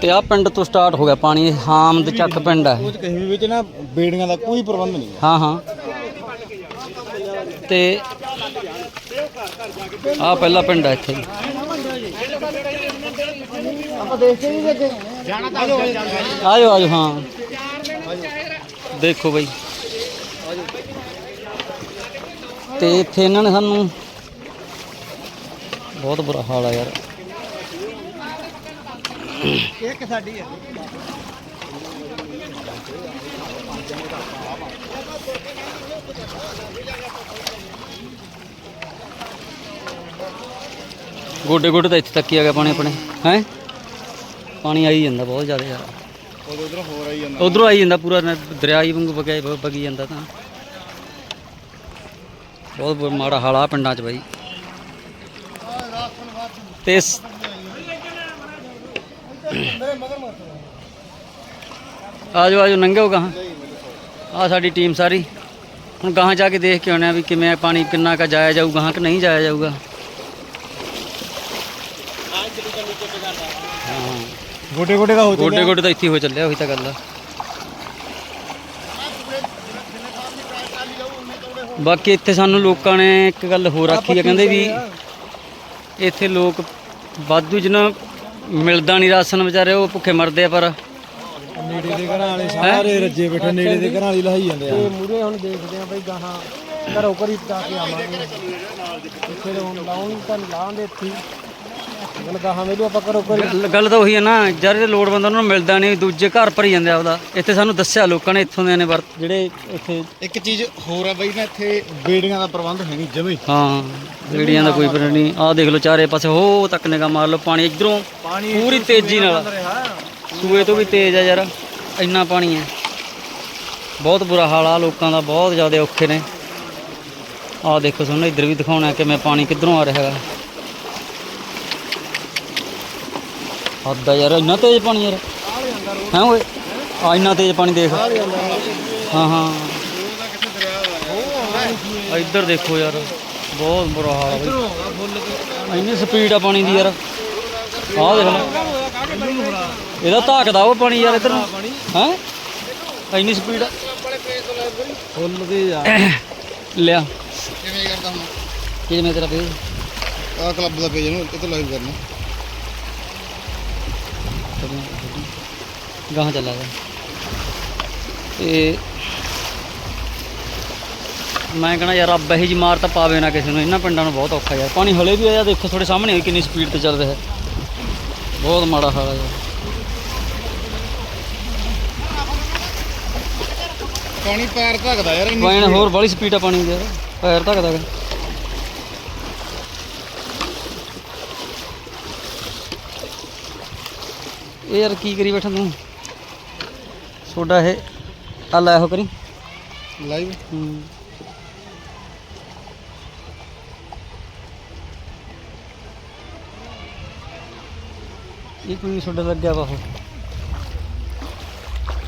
ਤੇ ਆ ਪਿੰਡ ਤੋਂ ਸਟਾਰਟ ਹੋ ਗਿਆ ਪਾਣੀ ਹਾਮਦ ਚੱਕ ਪਿੰਡ ਹੈ। ਉਹ ਕਹੀ ਵਿੱਚ ਨਾ ਬੇੜੀਆਂ ਦਾ ਕੋਈ ਪ੍ਰਬੰਧ ਨਹੀਂ ਹਾਂ। ਹਾਂ ਤੇ ਆ ਪਹਿਲਾ ਪਿੰਡ ਹੈ ਇੱਥੇ। ਆਪਾਂ ਦੇਖਦੇ ਨਹੀਂ ਦੇਖੇ ਆਜੋ ਆਜੋ ਹਾਂ। ਦੇਖੋ ਬਈ। ਤੇ ਇੱਥੇ ਇਹਨਾਂ ਨੇ ਸਾਨੂੰ ਬਹੁਤ ਬੁਰਾ ਹਾਲ ਆ ਯਾਰ। ਇੱਕ ਸਾਡੀ ਹੈ। ਗੋਡੇ ਗੋਡੇ ਤਾਂ ਇੱਥੇ ਤੱਕ ਹੀ ਆ ਗਿਆ ਪਾਣੀ ਆਪਣੇ। ਹੈ? ਪਾਣੀ ਆਈ ਜਾਂਦਾ ਬਹੁਤ ਜ਼ਿਆਦਾ ਯਾਰ। ਉਧਰ ਹੋਰ ਆਈ ਜਾਂਦਾ। ਉਧਰੋਂ ਆਈ ਜਾਂਦਾ ਪੂਰਾ ਦਰਿਆ ਹੀ ਵਾਂਗੂ ਵਗਿਆ ਵਗੀ ਜਾਂਦਾ ਤਾਂ। ਬਹੁਤ ਮਾੜਾ ਹਾਲ ਆ ਪਿੰਡਾਂ 'ਚ ਬਾਈ। ਤੇ ਆਜੋ ਆਜੋ ਨੰਗੇ ਹੋ ਗਾਹਾਂ। ਆ ਸਾਡੀ ਟੀਮ ਸਾਰੀ। ਹੁਣ ਗਾਹਾਂ ਜਾ ਕੇ ਦੇਖ ਕੇ ਆਉਣੇ ਆ ਵੀ ਕਿਵੇਂ ਪਾਣੀ ਕਿੰਨਾ ਕਾ ਜਾਇਆ ਜਾਊ ਗਾਹਾਂ ਕਿ ਨਹੀਂ ਜਾਇਆ ਜਾਊਗਾ। ਹਾਂ। ਗੋਡੇ ਗੋਡੇ ਦਾ ਹੋ ਗੋਡੇ ਗੋਡੇ ਤਾਂ ਇੱਥੇ ਹੀ ਹੋ ਚੱਲਿਆ ਉਹੀ ਤਾਂ ਗੱਲ ਆ। ਬਾਕੀ ਇੱਥੇ ਸਾਨੂੰ ਲੋਕਾਂ ਨੇ ਇੱਕ ਗੱਲ ਹੋਰ ਆਖੀ ਆ ਕਹਿੰਦੇ ਵੀ ਇੱਥੇ ਲੋਕ ਵਾਧੂ ਜਿਹਨਾਂ ਮਿਲਦਾ ਨਹੀਂ ਰਾਸ਼ਨ ਵਿਚਾਰੇ ਉਹ ਭੁੱਖੇ ਮਰਦੇ ਆ ਪਰ। ਨੇੜੇ ਦੇ ਘਰਾਂ ਵਾਲੇ ਸਾਰੇ ਰੱਜੇ ਬੈਠੇ ਨੇੜੇ ਦੇ ਘਰਾਂ ਵਾਲੀ ਲਹਾਈ ਜਾਂਦੇ ਆ। ਤੇ ਮੂਰੇ ਹੁਣ ਦੇਖਦੇ ਆ ਬਈ ਗਾਹਾਂ ਘਰੋਂ ਘਰੀ ਪਟਾ ਕੇ ਆਵਾਂਗੇ। ਇੱਥੇ ਹੁਣ ਲਾਉਣ ਤਾਂ ਲਾਉਂਦੇ ਇੱਥੇ। ਗੱਲ ਆਪਾਂ ਤਾਂ ਉਹੀ ਹੈ ਨਾ ਜਿਹੜੇ ਲੋੜਵੰਦ ਉਹਨਾਂ ਨੂੰ ਮਿਲਦਾ ਨਹੀਂ ਦੂਜੇ ਘਰ ਭਰੀ ਜਾਂਦੇ ਆਪਦਾ। ਇੱਥੇ ਸਾਨੂੰ ਦੱਸਿਆ ਲੋਕਾਂ ਨੇ ਇੱਥੋਂ ਦੇ ਨੇ ਵਰਤ ਜਿਹੜੇ ਇੱਥੇ ਇੱਕ ਚੀਜ਼ ਹੋਰ ਆ ਬਈ ਨਾ ਇੱਥੇ ਬੇੜੀਆਂ ਦਾ ਪ੍ਰਬੰਧ ਹੈ ਨਹੀਂ ਜਮੇ। ਹਾਂ ਰੇੜੀਆਂ ਦਾ ਕੋਈ ਪਰ ਨਹੀਂ। ਆਹ ਦੇਖ ਲਓ ਚਾਰੇ ਪਾਸੇ ਹੋ ਤੱਕ ਨਿਗਾ ਮਾਰ ਲਓ। ਪਾਣੀ ਇਧਰੋਂ ਪਾਣੀ ਪੂਰੀ ਤੇਜ਼ੀ ਨਾਲ। ਸੂਏ ਤੋਂ ਵੀ ਤੇਜ਼ ਆ ਯਾਰ ਇੰਨਾ ਪਾਣੀ ਹੈ। ਬਹੁਤ ਬੁਰਾ ਹਾਲ ਆ ਲੋਕਾਂ ਦਾ ਬਹੁਤ ਜ਼ਿਆਦਾ ਔਖੇ ਨੇ। ਆਹ ਦੇਖੋ ਤੁਹਾਨੂੰ ਇੱਧਰ ਵੀ ਦਿਖਾਉਣਾ ਕਿਵੇਂ ਪਾਣੀ ਕਿੱਧਰੋਂ ਆ ਰਿਹਾ ਹੈਗਾ। ਹੱਦ ਯਾਰ ਇੰਨਾ ਤੇਜ਼ ਪਾਣੀ ਯਾਰ। ਹੈ ਓਏ? ਆ ਇੰਨਾ ਤੇਜ਼ ਪਾਣੀ ਦੇਖ। ਹਾਂ ਹਾਂ। ਇੱਧਰ ਦੇਖੋ ਯਾਰ ਬਹੁਤ ਬੁਰਾ ਹਾਲ ਬਈ। ਇੰਨੀ ਸਪੀਡ ਆ ਪਾਣੀ ਦੀ ਯਾਰ। ਆਹ ਦੇਖ ਲੈ। ਇਹਦਾ ਧਾਕਦਾ ਉਹ ਪਾਣੀ ਯਾਰ ਇੱਧਰ ਹੈ? ਇੰਨੀ ਸਪੀਡ ਫੁੱਲ ਦੇ ਜਾ ਲਿਆ। ਕਿਵੇਂ ਕਰਦਾ ਹੁਣ? ਕੀ ਮੈਂ ਤੇਰਾ ਪੇਜ? ਆ ਕਲੱਬ ਦਾ ਪੇਜ ਨੂੰ ਇੱਥੇ ਲਾਈਵ ਕਰਨਾ। ਗਾਹਾਂ ਚੱਲਾ ਗਿਆ ਤੇ ਮੈਂ ਕਹਣਾ ਯਾਰ ਰੱਬ ਇਹ ਜੀ ਮਾਰ ਤਾਂ ਪਾਵੇ ਨਾ ਕਿਸੇ ਨੂੰ। ਇਹਨਾਂ ਪਿੰਡਾਂ ਨੂੰ ਬਹੁਤ ਔਖਾ ਯਾਰ। ਪਾਣੀ ਹਲੇ ਵੀ ਆਇਆ ਦੇਖੋ ਤੁਹਾਡੇ ਸਾਹਮਣੇ ਹੋਈ ਕਿੰਨੀ ਸਪੀਡ ਤੇ ਚੱਲ ਰਿਹਾ ਹੈ। ਬਹੁਤ ਮਾੜਾ ਹਾਲ ਹੈ ਪਾਣੀ ਪੈਰ ਧੱਕਦਾ ਯਾਰ ਇੰਨੀ ਪਾਣੀ ਹੋਰ ਬੜੀ ਸਪੀਡ ਆ ਪਾਣੀ ਦੀ ਯਾਰ। ਪੈਰ ਧੱਕਦਾ ਗਾ ਇਹ ਯਾਰ ਕੀ ਕਰੀ ਬੈਠਾ ਤੂੰ? ਸੋਡਾ ਇਹ ਆ ਲੈ ਹੋ ਕਰੀ? ਲਾਈਵ ਹੂੰ। ਇਹ ਕੋਈ ਸੋਡਾ ਲੱਗਿਆ ਵਾ ਉਹ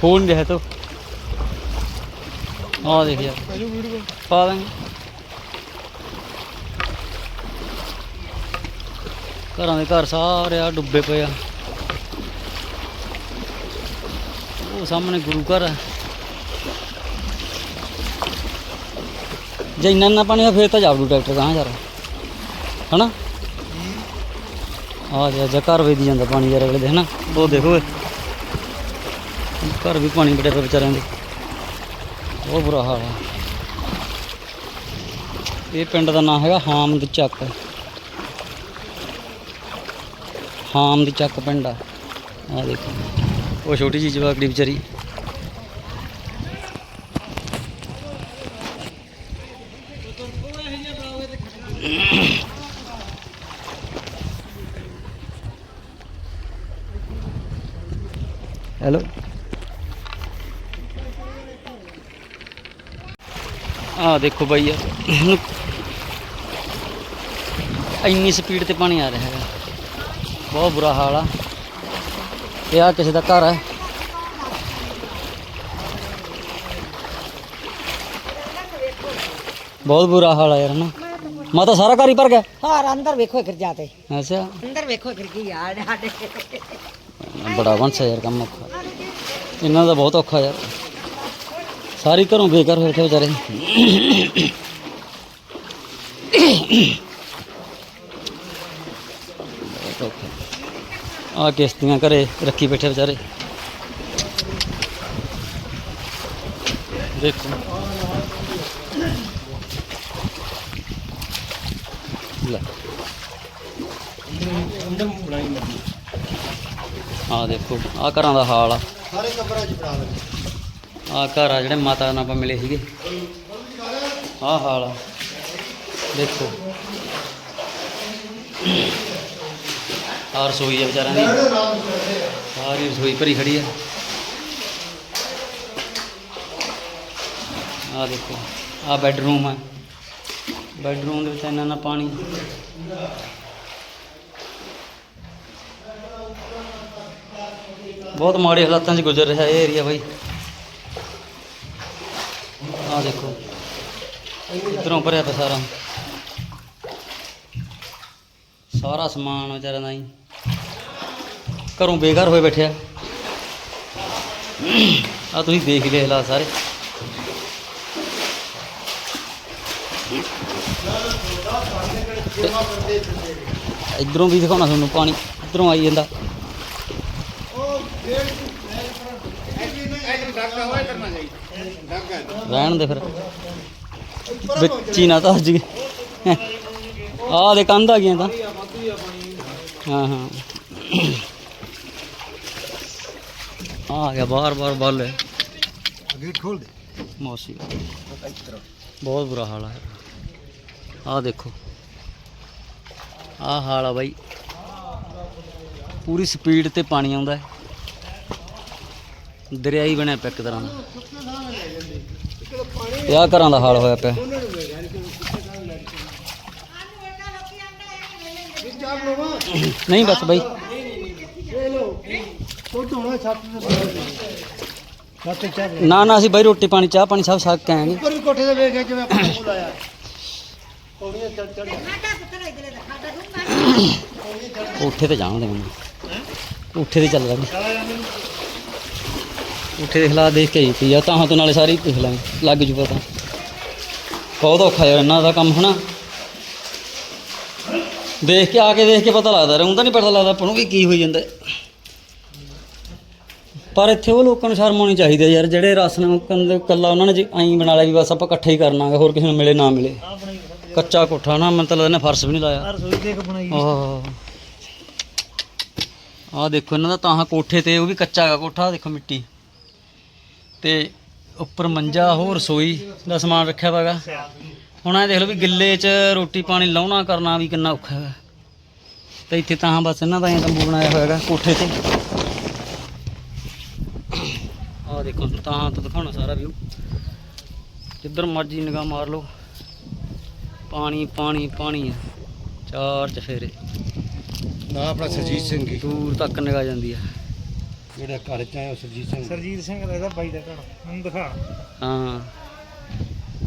ਫੋਨ ਦੇ ਹੈ ਤੋ। ਆ ਦੇਖ ਯਾਰ। ਵੀਡੀਓ ਪਾ ਦਾਂਗੇ। ਘਰਾਂ ਦੇ ਘਰ ਸਾਰੇ ਆ ਡੁੱਬੇ ਪਏ ਆ। ਉਹ ਸਾਹਮਣੇ ਗੁਰੂ ਘਰ ਹੈ ਜੇ ਇੰਨਾ ਨਾ ਪਾਣੀ ਆ, ਫੇਰ ਤਾਂ ਜਾਵੜੂ ਟਰੈਕਟਰ ਕਹਾਂ ਯਾਰ ਹਨਾ? ਆ ਜਾ ਜਾ ਘਰ ਵੇਦੀ ਜਾਂਦਾ ਪਾਣੀ ਯਾਰ ਅਗਲੇ ਦੇ, ਹਨਾ? ਉਹ ਦੇਖੋ ਘਰ ਵੀ ਪਾਣੀ ਬੜੇ ਪਏ ਵਿਚਾਰਿਆਂ ਦੇ। ਬਹੁਤ ਬੁਰਾ ਹਾਲ ਹੈ ਇਹ ਪਿੰਡ ਦਾ ਨਾਮ ਹੈਗਾ ਹਾਮਦ ਚੱਕ। ਹਾਮਦ ਚੱਕ ਪਿੰਡ ਆ। ਆ ਦੇਖੋ। ਉਹ ਛੋਟੀ ਜਿਹੀ ਜਵਾਕੜੀ ਵਿਚਾਰੀ। ਹੈਲੋ ਆ ਦੇਖੋ ਬਾਈ ਯਾਰ ਇੰਨੀ ਸਪੀਡ ਤੇ ਪਾਣੀ ਆ ਰਿਹਾ ਹੈਗਾ। ਬਹੁਤ ਬੁਰਾ ਹਾਲ ਆ। ਇਹ ਆ ਕਿਸੇ ਦਾ ਘਰ ਹੈ ਬਹੁਤ ਬੁਰਾ ਹਾਲ ਆ ਯਾਰ ਨਾ ਮਾਤਾ ਸਾਰਾ ਘਰ ਹੀ ਭਰ ਗਿਆ ਹਾਰ ਅੰਦਰ ਵੇਖੋ ਫਿਰ ਜਾ ਤੇ ਅੱਛਾ ਅੰਦਰ ਵੇਖੋ ਫਿਰ ਕੀ ਯਾਰ ਸਾਡੇ ਬੜਾ ਬੰਸਾ ਯਾਰ ਕੰਮ ਔਖਾ ਇਹਨਾਂ ਦਾ ਬਹੁਤ ਔਖਾ ਯਾਰ ਸਾਰੀ ਘਰੋਂ ਬੇਕਾਰ ਹੋਏ ਤੇ ਵਿਚਾਰੇ ਬਹੁਤ ਔਖਾ ਆ ਕਿਸ਼ਤੀਆਂ ਘਰੇ ਰੱਖੀ ਬੈਠੇ ਵਿਚਾਰੇ। ਦੇਖੋ। ਲੈ। ਆ ਦੇਖੋ ਆ ਘਰਾਂ ਦਾ ਹਾਲ ਆ। ਸਾਰੇ ਕਮਰਾ ਚ ਬਣਾ ਲੱਗੇ ਆ ਘਰ ਆ ਜਿਹੜੇ ਮਾਤਾ ਨਾਲ ਆਪਾਂ ਮਿਲੇ ਸੀਗੇ। ਆ ਹਾਲ ਆ। ਦੇਖੋ। ਆ ਰਸੋਈ ਆ ਵਿਚਾਰਿਆਂ ਦੀ। ਸਾਰੀ ਰਸੋਈ ਭਰੀ ਖੜੀ ਆ। ਆ ਦੇਖੋ ਆ ਬੈੱਡਰੂਮ ਆ। ਬੈੱਡਰੂਮ ਦੇ ਵਿੱਚ ਇਹਨਾਂ ਨਾਲ ਪਾਣੀ। ਬਹੁਤ ਮਾੜੇ ਹਾਲਾਤਾਂ 'ਚ ਗੁਜ਼ਰ ਰਿਹਾ ਇਹ ਏਰੀਆ ਬਾਈ। ਆ ਦੇਖੋ ਇਧਰੋਂ ਭਰਿਆ ਪਿਆ ਸਾਰਾ। ਸਾਰਾ ਸਮਾਨ ਵਿਚਾਰਿਆਂ ਦਾ ਹੀ ਘਰੋਂ ਬੇਘਰ ਹੋਏ ਬੈਠੇ ਆ। ਤੁਸੀਂ ਦੇਖ ਹੀ ਲਏ ਹਾਲਾਤ ਸਾਰੇ। ਇਧਰੋਂ ਵੀ ਦਿਖਾਉਣਾ ਤੁਹਾਨੂੰ ਪਾਣੀ, ਇਧਰੋਂ ਆਈ ਜਾਂਦਾ। ਰਹਿਣ ਦੇ ਫਿਰ। ਵਿੱਚ ਨਾ ਤਾਂ ਅੱਜ ਆਹ ਦੇ ਕੰਧ ਆ ਗਈਆਂ ਤਾਂ। ਹਾਂ ਹਾਂ। ਆ ਆ ਗਿਆ ਬਾਰ ਬਾਰ ਬੱਲ ਗੇਟ ਖੋਲ ਦੇ। ਮੌਸੀ। ਬਹੁਤ ਬੁਰਾ ਹਾਲ ਹੈ ਆਹ ਦੇਖੋ। ਆਹ ਹਾਲ ਆ ਬਾਈ। ਪੂਰੀ ਸਪੀਡ ਤੇ ਪਾਣੀ ਆਉਂਦਾ ਹੈ। ਦਰਿਆ ਹੀ ਬਣਿਆ ਪਿਆ ਇੱਕ ਤਰ੍ਹਾਂ ਦਾ। ਆਹ ਘਰਾਂ ਦਾ ਹਾਲ ਹੋਇਆ ਪਿਆ। ਨਹੀਂ ਬਸ ਬਾਈ। ਫੋਟੋ ਹੋਣਾ ਛੱਤ ਤੇ ਛੱਤ ਤੇ ਚੱਲ ਨਾ ਨਾ ਅਸੀਂ ਬਾਈ ਰੋਟੀ ਪਾਣੀ ਚਾਹ ਪਾਣੀ ਸਭ ਛੱਕ ਕੇ ਆਏਗੇ ਉੱਪਰ ਵੀ ਕੋਠੇ ਤੇ ਵੇਖ ਕੇ ਜਿਵੇਂ ਆਪਾਂ ਕੋਲ ਆਇਆ ਪੌੜੀਆਂ ਚੜ ਚੜ ਉੱਥੇ ਤੇ ਜਾਣਦੇ ਮੈਨੂੰ ਉੱਥੇ ਤੇ ਚੱਲ ਲਾਂਗੇ। ਉੱਥੇ ਦੇ ਹਾਲਾਤ ਦੇਖ ਕੇ ਹੀ ਪਈ ਆ ਤਾਂ ਤੋਂ ਨਾਲੇ ਸਾਰੀ ਦੇਖ ਲਾਂਗੇ। ਲੱਗ ਜੂ ਪਤਾ। ਬਹੁਤ ਔਖਾ ਯਾਰ ਇਹਨਾਂ ਦਾ ਕੰਮ ਹਨਾ। ਦੇਖ ਕੇ ਆ ਕੇ ਦੇਖ ਕੇ ਪਤਾ ਲੱਗਦਾ ਰਹੂੰ ਤਾਂ ਨਹੀਂ ਪਤਾ ਲੱਗਦਾ ਆਪਾਂ ਨੂੰ ਵੀ ਕੀ ਹੋਈ ਜਾਂਦਾ। ਹੈ। ਪਰ ਇੱਥੇ ਉਹ ਲੋਕਾਂ ਨੂੰ ਸ਼ਰਮ ਆਉਣੀ ਚਾਹੀਦੀ ਹੈ ਯਾਰ ਜਿਹੜੇ ਰਸ ਨੂੰ ਕੰਦੇ ਕੱਲਾ ਉਹਨਾਂ ਨੇ ਜੀ ਐਂ ਬਣਾ ਲਿਆ ਵੀ ਬਸ ਆਪਾਂ ਇਕੱਠੇ ਹੀ ਕਰਨਾਗਾ ਹੋਰ ਕਿਸੇ ਨੂੰ ਮਿਲੇ ਨਾ ਮਿਲੇ। ਕੱਚਾ ਕੋਠਾ ਨਾ ਮਤਲਬ ਇਹਨੇ ਫਰਸ਼ ਵੀ ਨਹੀਂ ਲਾਇਆ। ਰਸੋਈ ਦੇਖ ਬਣਾਈ ਆਹ। ਆਹ ਦੇਖੋ ਇਹਨਾਂ ਦਾ ਤਾਂ ਕੋਠੇ ਤੇ ਉਹ ਵੀ ਕੱਚਾ ਹੈਗਾ ਕੋਠਾ ਦੇਖੋ ਮਿੱਟੀ। ਤੇ ਉੱਪਰ ਮੰਜਾ ਹੋਰ ਰਸੋਈ ਦਾ ਸਮਾਨ ਰੱਖਿਆ ਹੋਇਆ ਹੈਗਾ। ਹੁਣ ਇਹ ਦੇਖ ਲਓ ਵੀ ਗਿੱਲੇ 'ਚ ਰੋਟੀ ਪਾਣੀ ਲਾਉਣਾ ਕਰਨਾ ਵੀ ਕਿੰਨਾ ਔਖਾ ਹੈਗਾ। ਤੇ ਇੱਥੇ ਤਾਂ ਬਸ ਇਹਨਾਂ ਦਾ ਐਂ ਤੰਬੂ ਬਣਾਇਆ ਹੋਇਆ ਹੈਗਾ ਕੋਠੇ ਤੇ। ਆਹ ਦੇਖੋ ਤਾਂ ਤੋਂ ਦਿਖਾਉਣਾ ਸਾਰਾ ਵਿਊ ਜਿੱਧਰ ਮਰਜ਼ੀ ਨਿਗਾਹ ਮਾਰ ਲਓ। ਪਾਣੀ ਪਾਣੀ ਪਾਣੀ ਹੈ ਚਾਰ ਚਫੇਰੇ। ਨਾ ਆਪਣਾ ਸਰਜੀਤ ਸਿੰਘ ਜੀ। ਦੂਰ ਤੱਕ ਨਿਗਾਹ ਜਾਂਦੀ ਹੈ ਜਿਹੜਾ ਘਰ ਚ ਆਇਆ ਸਰਜੀਤ ਸਿੰਘ। ਸਰਜੀਤ ਸਿੰਘ ਦਾ ਇਹਦਾ ਬਾਈ ਦਾ ਘਰ। ਮੈਨੂੰ ਦਿਖਾ। ਹਾਂ।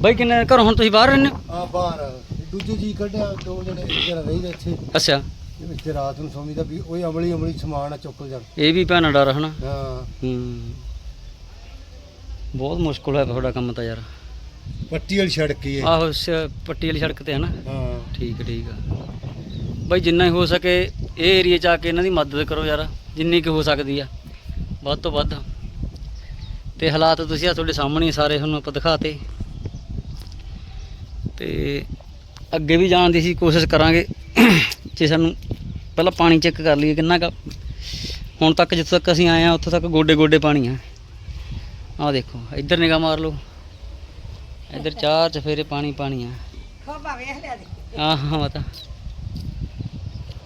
ਬਾਈ ਕਿੰਨੇ ਘਰੋਂ ਹੁਣ ਤੁਸੀਂ ਬਾਹਰ ਰਹਿੰਦੇ ਹੋ? ਆ ਬਾਹਰ ਦੂਜੇ ਜੀ ਕੱਢਿਆ ਦੋ ਜਣੇ ਜਿਹੜਾ ਰਹਿੰਦੇ ਇੱਥੇ। ਅੱਛਾ। ਇਹ ਇੱਥੇ ਰਾਤ ਨੂੰ ਸੌਂਦੀ ਦਾ ਵੀ ਉਹ ਅਮਲੀ ਅਮਲੀ ਸਮਾਨ ਆ ਚੁੱਕ ਜਾਣ ਇਹ ਵੀ ਭੈਣਾ ਡਰ ਹਨਾ? ਹਾਂ। ਹੂੰ। ਬਹੁਤ ਮੁਸ਼ਕਲ ਹੋਇਆ ਤੁਹਾਡਾ ਕੰਮ ਤਾਂ ਯਾਰ। ਪੱਟੀ ਵਾਲੀ ਸੜਕ ਹੀ ਹੈ। ਆਹੋ ਸ- ਪੱਟੀ ਵਾਲੀ ਸੜਕ ਤੇ ਹੈ ਨਾ? ਹਾਂ। ਠੀਕ ਹੈ, ਠੀਕ ਆ ਬਾਈ ਜਿੰਨਾ ਹੀ ਹੋ ਸਕੇ ਇਹ ਏਰੀਆ 'ਚ ਆ ਕੇ ਇਹਨਾਂ ਦੀ ਮਦਦ ਕਰੋ ਯਾਰ ਜਿੰਨੀ ਕੁ ਹੋ ਸਕਦੀ ਆ ਵੱਧ ਤੋਂ ਵੱਧ। ਤੇ ਹਾਲਾਤ ਤੁਸੀਂ ਆ ਤੁਹਾਡੇ ਸਾਹਮਣੇ ਹੀ ਸਾਰੇ ਤੁਹਾਨੂੰ ਆਪਾਂ ਦਿਖਾਤੇ। ਤੇ ਅੱਗੇ ਵੀ ਜਾਣ ਦੀ ਅਸੀਂ ਕੋਸ਼ਿਸ਼ ਕਰਾਂਗੇ ਜੇ ਸਾਨੂੰ ਪਹਿਲਾਂ ਪਾਣੀ ਚੈੱਕ ਕਰ ਲਈਏ ਕਿੰਨਾ ਕੁ ਹੁਣ ਤੱਕ ਜਿੱਥੋਂ ਤੱਕ ਅਸੀਂ ਆਏ ਆ ਉੱਥੋਂ ਤੱਕ ਗੋਡੇ ਗੋਡੇ ਪਾਣੀ ਆ। ਆਹ ਦੇਖੋ ਇੱਧਰ ਨਿਗਾਹ ਮਾਰ ਲਓ। ਇੱਧਰ ਚਾਰ ਚਫੇਰੇ ਪਾਣੀ ਪਾਣੀ ਆ। ਹਾਂ ਹਾਂ ਮਾਤਾ।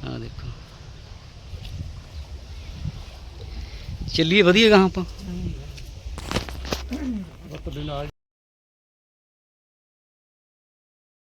ਆ ਦੇਖੋ। ਚੱਲੀਏ ਵਧੀਆ ਗਾ ਆਪਾਂ।